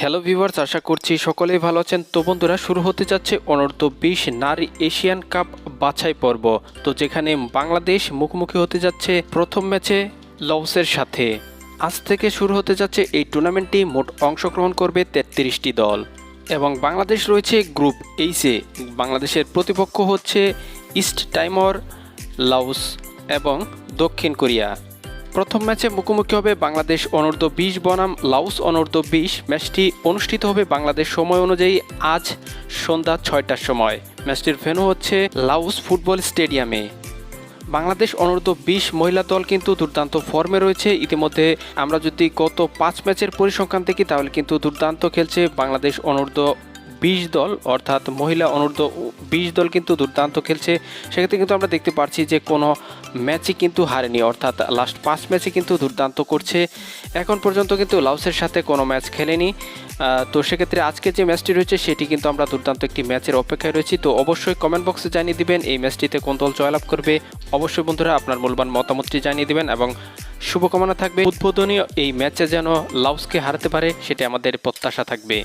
Hello viewers আশা করছি সকলেই ভালো আছেন। তো বন্ধুরা, শুরু হতে যাচ্ছে অনূর্ধ্ব বিশ নারী এশিয়ান কাপ বাছাই পর্ব। তো যেখানে বাংলাদেশ মুখোমুখি হতে যাচ্ছে প্রথম ম্যাচে লউসের সাথে। আজ থেকে শুরু হতে যাচ্ছে এই টুর্নামেন্টটি, মোট অংশগ্রহণ করবে তেত্রিশটি দল। এবং বাংলাদেশ রয়েছে গ্রুপ এইচে। বাংলাদেশের প্রতিপক্ষ হচ্ছে ইস্ট টাইমর লাউস এবং দক্ষিণ কোরিয়া। প্রথম ম্যাচে মুখোমুখি হবে বাংলাদেশ অনূর্ধ্ব বিশ, বনাম লাউস অনূর্ধ্ব বিশ। ম্যাচটি অনুষ্ঠিত হবে বাংলাদেশ সময় অনুযায়ী আজ সন্ধ্যা ছয়টার সময়। ম্যাচটির ভেন্যু হচ্ছে লাউস ফুটবল স্টেডিয়ামে। বাংলাদেশ অনূর্ধ্ব বিশ মহিলা দল কিন্তু দুর্দান্ত ফর্মে রয়েছে। ইতিমধ্যে আমরা যদি গত পাঁচ ম্যাচের পরিসংখ্যান দেখি, তাহলে কিন্তু দুর্দান্ত খেলছে বাংলাদেশ অনূর্ধ্ব বিশ দল, অর্থাৎ মহিলা অনূর্ধ্ব বিশ দল কিন্তু দুর্দান্ত খেলছে। সেক্ষেত্রে কিন্তু আমরা দেখতে পাচ্ছি যে কোনো ম্যাচই কিন্তু হারেনি, অর্থাৎ লাস্ট পাঁচ ম্যাচে কিন্তু দুর্দান্ত করছে। এখন পর্যন্ত কিন্তু লাউসের সাথে কোনো ম্যাচ খেলেনি। তো সেক্ষেত্রে আজকে যে ম্যাচটি রয়েছে, সেটি কিন্তু আমরা দুর্দান্ত একটি ম্যাচের অপেক্ষায় রয়েছি। তো অবশ্যই কমেন্ট বক্সে জানিয়ে দিবেন, এই ম্যাচটিতে কোন দল জয়লাভ করবে। অবশ্যই বন্ধুরা, আপনার মূল্যবান মতামতটি জানিয়ে দিবেন এবং শুভকামনা থাকবে। উদ্বোধনীয় এই ম্যাচে যেন লাউসকে হারাতে পারে, সেটি আমাদের প্রত্যাশা থাকবে।